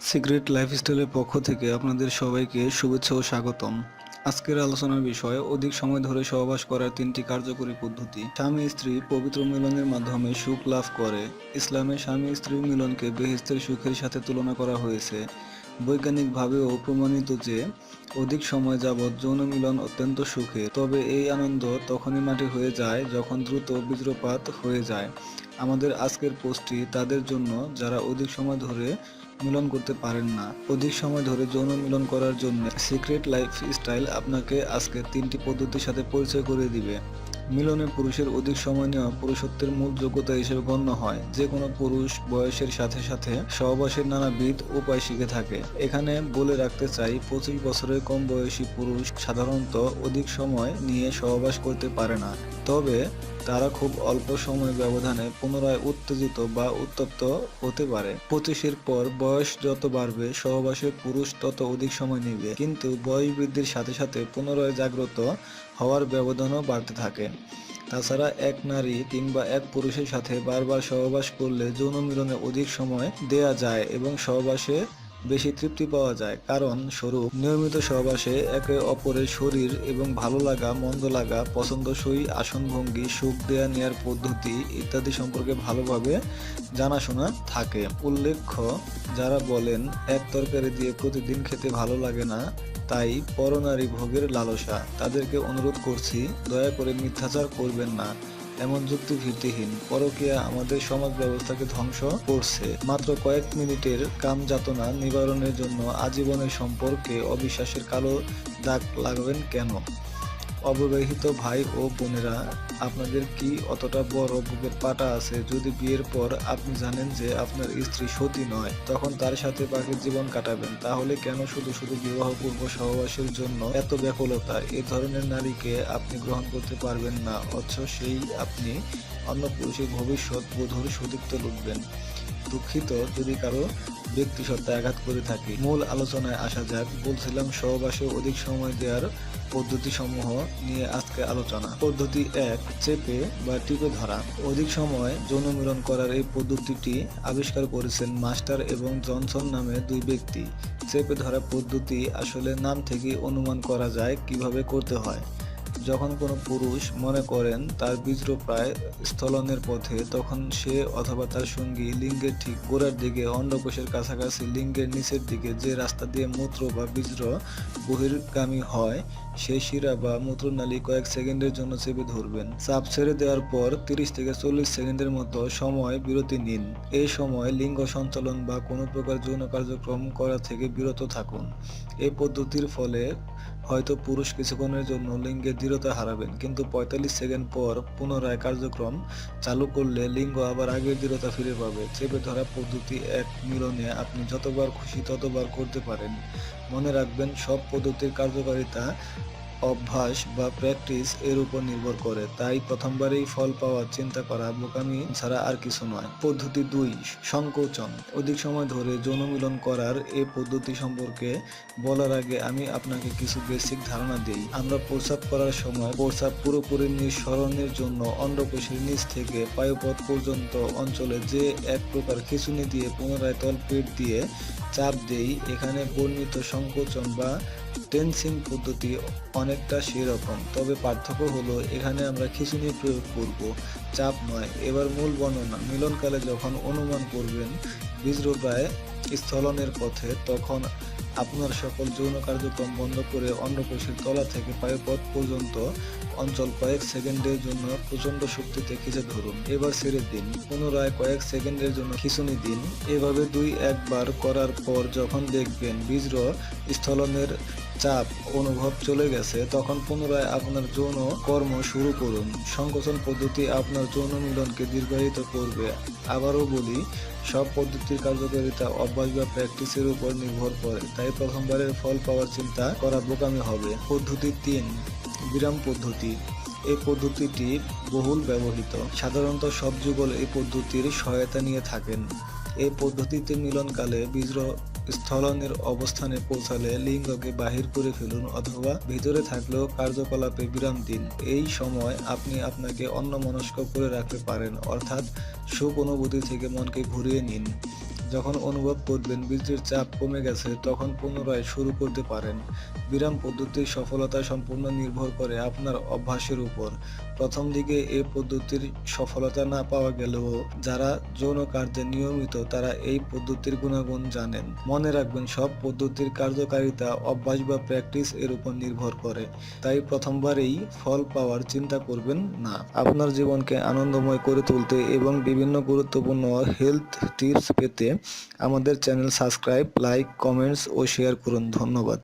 Secret লাইফস্টাইলের পক্ষ থেকে আপনাদের সবাইকে শুভেচ্ছা ও স্বাগতম। আজকের আলোচনার বিষয়, অধিক সময় ধরে সহবাস করার তিনটি কার্যকরী পদ্ধতি। স্বামী স্ত্রী পবিত্র মিলনের মাধ্যমে সুখ লাভ করে। ইসলামে স্বামী স্ত্রীর মিলনকে বেহেস্তের সুখের সাথে তুলনা করা হয়েছে। বৈজ্ঞানিকভাবেও প্রমাণিত যে, অধিক সময় যাবৎ যৌন মিলন অত্যন্ত সুখে, তবে এই আনন্দ তখনই মাটি হয়ে যায় যখন দ্রুত বীজ্রপাত হয়ে যায়। আমাদের আজকের পোস্টটি তাদের জন্য, যারা অধিক সময় ধরে মিলন করতে পারেন না। অধিক সময় ধরে যৌন মিলন করার জন্য সিক্রেট লাইফ স্টাইল আপনাকে আজকে তিনটি পদ্ধতির সাথে পরিচয় করে দিবে। মিলনে পুরুষের অধিক সময় নেওয়া পুরুষত্বের মূল যোগ্যতা হিসেবে গণ্য হয়। যে কোনো পুরুষ বয়সের সাথে সাথে সহবাসের নানাবিধ উপায় শিখে থাকে। এখানে বলে রাখতে চাই, পঁচিশ বছরের কম বয়সী পুরুষ সাধারণত অধিক সময় নিয়ে সহবাস করতে পারে না। তবে তারা খুব অল্প সময় ব্যবধানে পুনরায় উত্তেজিত বা উত্তপ্ত হতে পারে। পঁচিশের পর বয়স যত বাড়বে সহবাসে পুরুষ তত অধিক সময় নেবে। কিন্তু বয়স বৃদ্ধির সাথে সাথে পুনরায় জাগ্রত হওয়ার ব্যবধানও বাড়তে থাকে। তাছাড়া এক নারী কিংবা এক পুরুষের সাথে বারবার সহবাস করলে যৌন মিলনে অধিক সময় দেয়া যায় এবং সহবাসে বেশি তৃপ্তি পাওয়া যায়, কারণ স্বরূপ নিয়মিত সহবাসে একে অপরের শরীর এবং ভালো লাগা, মন্দ লাগা, পছন্দসই আসনভঙ্গি, সুখ দেয়া নেয়ার পদ্ধতি ইত্যাদি সম্পর্কে ভালোভাবে জানাশোনা থাকে। উল্লেখ্য, যারা বলেন, এক তরকারি দিয়ে প্রতিদিন খেতে ভালো লাগে না, তাই পরনারী ভোগের লালসা। তাদেরকে অনুরোধ করছি, দয়া করে মিথ্যাচার করবেন না। এমন যুক্তি ভিত্তিহীন পরকীয়া আমাদের সমাজ ব্যবস্থাকে ধ্বংস করছে। মাত্র কয়েক মিনিটের কাম যাতনা নিবারণের জন্য আজীবনের সম্পর্কে অবিশ্বাসের কালো দাগ লাগাবেন কেন? অবিবাহিত ভাই ও বোনেরা, আপনাদের কি অতটা বড় বুকের পাটা আছে? যদি বিয়ের পর আপনি জানেন যে আপনার স্ত্রী সতী নয়, তখন তার সাথে বাকি জীবন কাটাবেন। তাহলে কেন শুধু শুধু বিবাহ পূর্ব সহবাসের জন্য এত ব্যাকুলতা? এ ধরনের নারীকে আপনি গ্রহণ করতে পারবেন না, অথচ সেই আপনি অন্য পুরুষের ভবিষ্যৎ বোধর সুদীপ্ত লুটবেন। দুঃখিত যদি কারও ব্যক্তি সত্তায় আঘাত করে থাকি। মূল আলোচনায় আসা যাক, বলছিলাম সহবাসে অধিক সময় দেওয়ার পদ্ধতি সমূহ নিয়ে আজকে আলোচনা। পদ্ধতি এক, চেপে বা টিপে ধরা। অধিক সময় যৌন মিলন করার এই পদ্ধতিটি আবিষ্কার করেছেন মাস্টার এবং জনসন নামে দুই ব্যক্তি। চেপে ধরা পদ্ধতি আসলে নাম থেকে অনুমান করা যায় কীভাবে করতে হয়। যখন কোনো পুরুষ মনে করেন তার বীজ্র প্রায় স্থলনের পথে, তখন সে অথবা তার সঙ্গী লিঙ্গের ঠিক গোড়ার দিকে, অন্ডকোষের কাছাকাছি লিঙ্গের নিচের দিকে যে রাস্তা দিয়ে মূত্র বা বীজ্র বহির্গামী হয় সেই শিরা বা মূত্রনালী কয়েক সেকেন্ডের জন্য চেপে ধরবেন। চাপ ছেড়ে দেওয়ার পর তিরিশ থেকে চল্লিশ সেকেন্ডের মতো সময় বিরতি নিন। এই সময় লিঙ্গ সঞ্চালন বা কোনো প্রকার যৌন কার্যক্রম করা থেকে বিরত থাকুন। এই পদ্ধতির ফলে হয়তো পুরুষ কিছুক্ষণের জন্য লিঙ্গের দৃঢ়তা হারাবেন, কিন্তু পঁয়তাল্লিশ সেকেন্ড পর পুনরায় কার্যক্রম চালু করলে লিঙ্গ আবার আগের দৃঢ়তা ফিরে পাবে। চেপে ধরা পদ্ধতি এক মিলনে আপনি যতবার খুশি ততবার করতে পারেন। মনে রাখবেন, সব পদ্ধতির কার্যকারিতা, অভ্যাস বা প্র্যাকটিস এর উপর নির্ভর করে। তাই প্রথমবারেই ফল পাওয়ার চিন্তা করা, বোকামি ছাড়া আর কিছু নয়। পদ্ধতি দুই, সংকোচন। অধিক সময় ধরে যৌন মিলন করার এই পদ্ধতি সম্পর্কে বলার আগে আমি আপনাকে কিছু বেসিক ধারণা দিই। আমরা প্রস্রাব করার সময় প্রস্রাব পুরোপুরি নিঃসরণের জন্য অন্ডকোষের নিচ থেকে পায়ুপথ পর্যন্ত অঞ্চলে যে এক প্রকার খিঁচুনি দিয়ে পুনরায় তলপেট দিয়ে চাপ দেই, এখানে বর্ণিত সংকোচন বা টেন্সিং পদ্ধতি অনেকটা সেরকম। তবে পার্থক্য হলো, এখানে আমরা খিচুনি প্রয়োগ করব, চাপ নয়। এবার মূল বর্ণনা, মিলনকালে যখন অনুমান করবেন বীজরোগায় স্থলনের পথে, তখন আপনার সকল যৌন কার্যক্রম বন্ধ করে অন্ডকোষের তলা থেকে পায়ুপথ পর্যন্ত অঞ্চল কয়েক সেকেন্ডের জন্য প্রচণ্ড শক্তিতে খিচে ধরুন। এবার ছেড়ে দিন। পুনরায় কয়েক সেকেন্ডের জন্য খিচুনি দিন। এভাবে দুই একবার করার পর যখন দেখবেন বীজ্র স্থলনের চাপ অনুভব চলে গেছে, তখন পুনরায় আপনার যৌন কর্ম শুরু করুন। সংকোচন পদ্ধতি আপনার যৌন মিলনকে দীর্ঘায়িত করবে। আবারও বলি, সব পদ্ধতির কার্যকারিতা অভ্যাস বা প্র্যাকটিসের উপর নির্ভর করে, তাই প্রথমবারের ফল পাওয়ার চিন্তা করা বোকামি হবে। পদ্ধতি তিন, বিরাম পদ্ধতি। এই পদ্ধতিটি বহুল ব্যবহৃত। সাধারণত সব যুগল এই পদ্ধতির সহায়তা নিয়ে থাকেন। এই পদ্ধতিতে মিলনকালে বীজ্র স্থলনের অবস্থানে পৌঁছালে লিঙ্গকে বাহির করে ফেলুন অথবা ভিতরে থাকলেও কার্যকলাপে বিরাম দিন। এই সময় আপনি আপনাকে অন্যমনস্ক করে রাখতে পারেন, অর্থাৎ সুখ অনুভূতি থেকে মনকে ঘুরিয়ে নিন। যখন অনুভব করবেন বীর্যের চাপ কমে গেছে, তখন পুনরায় শুরু করতে পারেন। বিরাম পদ্ধতির সফলতা সম্পূর্ণ নির্ভর করে আপনার অভ্যাসের উপর। প্রথম দিকে এই পদ্ধতির সফলতা না পাওয়া গেলেও যারা যৌন কার্যে নিয়মিত, তারা এই পদ্ধতির গুণাগুণ জানেন। মনে রাখবেন, সব পদ্ধতির কার্যকারিতা অভ্যাস বা প্র্যাকটিস এর উপর নির্ভর করে। তাই প্রথমবারেই ফল পাওয়ার চিন্তা করবেন না। আপনার জীবনকে আনন্দময় করে তুলতে এবং বিভিন্ন গুরুত্বপূর্ণ হেলথ টিপস পেতে আমাদের চ্যানেল সাবস্ক্রাইব লাইক কমেন্টস ও শেয়ার করুন। ধন্যবাদ।